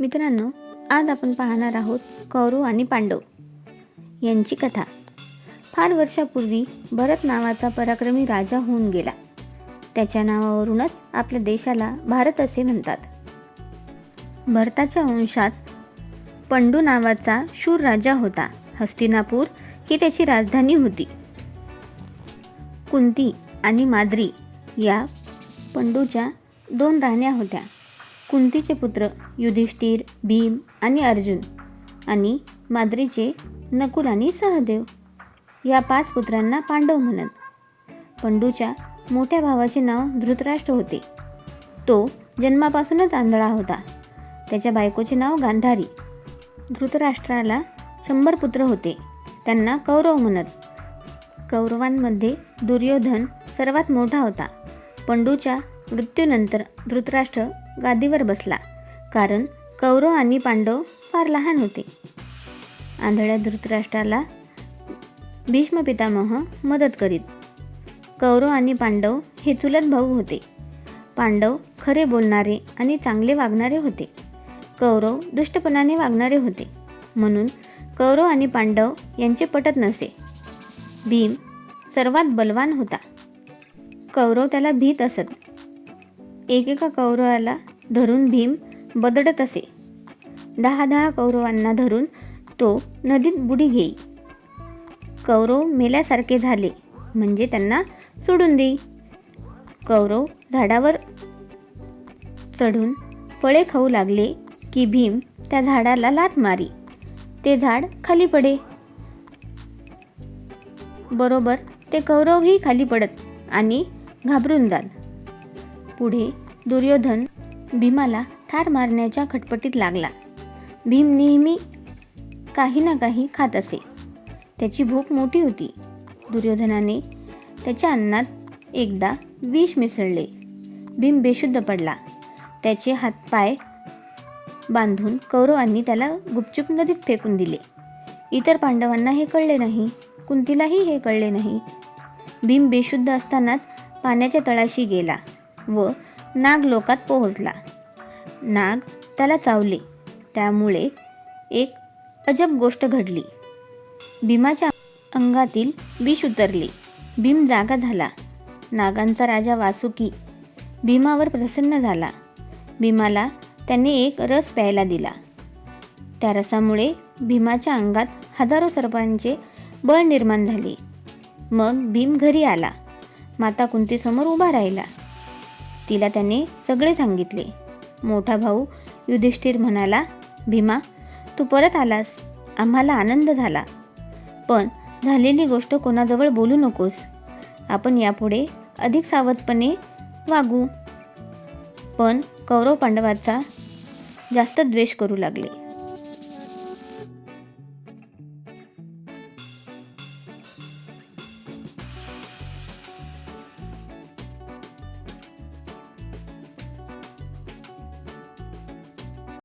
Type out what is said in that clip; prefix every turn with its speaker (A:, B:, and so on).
A: मित्रांनो आज आपण पाहणार आहोत कौरव आणि पांडव यांची कथा. फार वर्षापूर्वी भरत नावाचा पराक्रमी राजा होऊन गेला. त्याच्या नावावरूनच आपल्या देशाला भारत असे म्हणतात. भरताच्या वंशात पंडू नावाचा शूर राजा होता. हस्तिनापूर ही त्याची राजधानी होती. कुंती आणि माद्री या पंडूच्या दोन राण्या होत्या. कुंतीचे पुत्र युधिष्ठिर भीम आणि अर्जुन आणि माद्रीचे नकुल आणि सहदेव. या पाच पुत्रांना पांडव म्हणत. पंडूच्या मोठ्या भावाचे नाव धृतराष्ट्र होते. तो जन्मापासूनच आंधळा होता. त्याच्या बायकोचे नाव गांधारी. धृतराष्ट्राला शंभर पुत्र होते. त्यांना कौरव म्हणत. कौरवांमध्ये दुर्योधन सर्वात मोठा होता. पंडूच्या मृत्यूनंतर धृतराष्ट्र गादीवर बसला. कारण कौरव आणि पांडव फार लहान होते. आंधळ्या धृतराष्ट्राला भीष्म पितामह मदत करीत. कौरव आणि पांडव हे चुलत भाऊ होते. पांडव खरे बोलणारे आणि चांगले वागणारे होते. कौरव दुष्टपणाने वागणारे होते. म्हणून कौरव आणि पांडव यांचे पटत नसे. भीम सर्वात बलवान होता. कौरव त्याला भीत असत. एकेका कौरवाला धरून भीम बदडत असे. दहा दहा कौरवांना धरून तो नदीत बुडी घेई कौरव मेल्यासारखे झाले म्हणजे त्यांना सोडून देई. कौरव झाडावर चढून फळे खाऊ लागले की भीम त्या झाडाला लात मारी. ते झाड खाली पडे. बरोबर ते कौरवही खाली पडत आणि घाबरून जात. पुढे दुर्योधन भीमाला ठार मारण्याच्या खटपटीत लागला. भीम नेहमी काही ना काही खात असे. त्याची भूक मोठी होती. दुर्योधनाने त्याच्या अन्नात एकदा विष मिसळले. भीम बेशुद्ध पडला. त्याचे हातपाय बांधून कौरवांनी त्याला गुपचूप नदीत फेकून दिले. इतर पांडवांना हे कळले नाही. कुंतीलाही हे कळले नाही. भीम बेशुद्ध असतानाच पाण्याच्या तळाशी गेला. व नाग लोकात पोहोचला. नाग त्याला चावले. त्यामुळे एक अजब गोष्ट घडली. भीमाच्या अंगातील विष उतरले. भीम जागा झाला. नागांचा राजा वासुकी भीमावर प्रसन्न झाला. भीमाला त्याने एक रस प्यायला दिला. त्या रसामुळे भीमाच्या अंगात हजारो सर्पांचे बळ निर्माण झाले. मग भीम घरी आला. माता कुंतीसमोर उभा राहिला. तिला त्याने सगळे सांगितले. मोठा भाऊ युधिष्ठिर म्हणाला भीमा तू परत आलास. आम्हाला आनंद झाला. पण झालेली गोष्ट कोणाजवळ बोलू नकोस. आपण यापुढे अधिक सावधपणे वागू. पण कौरव पांडवाचा जास्त द्वेष करू लागले.